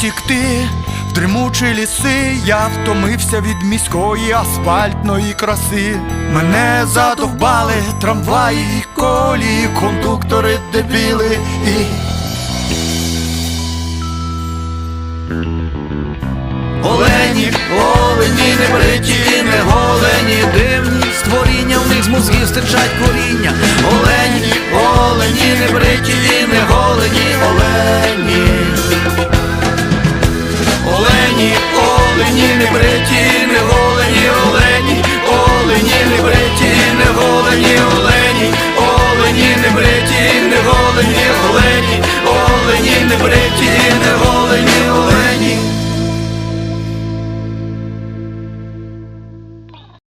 Втікти в дремучі ліси, я втомився від міської асфальтної краси. Мене задовбали трамваї і колії, кондуктори дебіли і Олені, олені, не бриті не голені, дивні створіння, в них з мозгів стичать коріння. Олені, олені, не бриті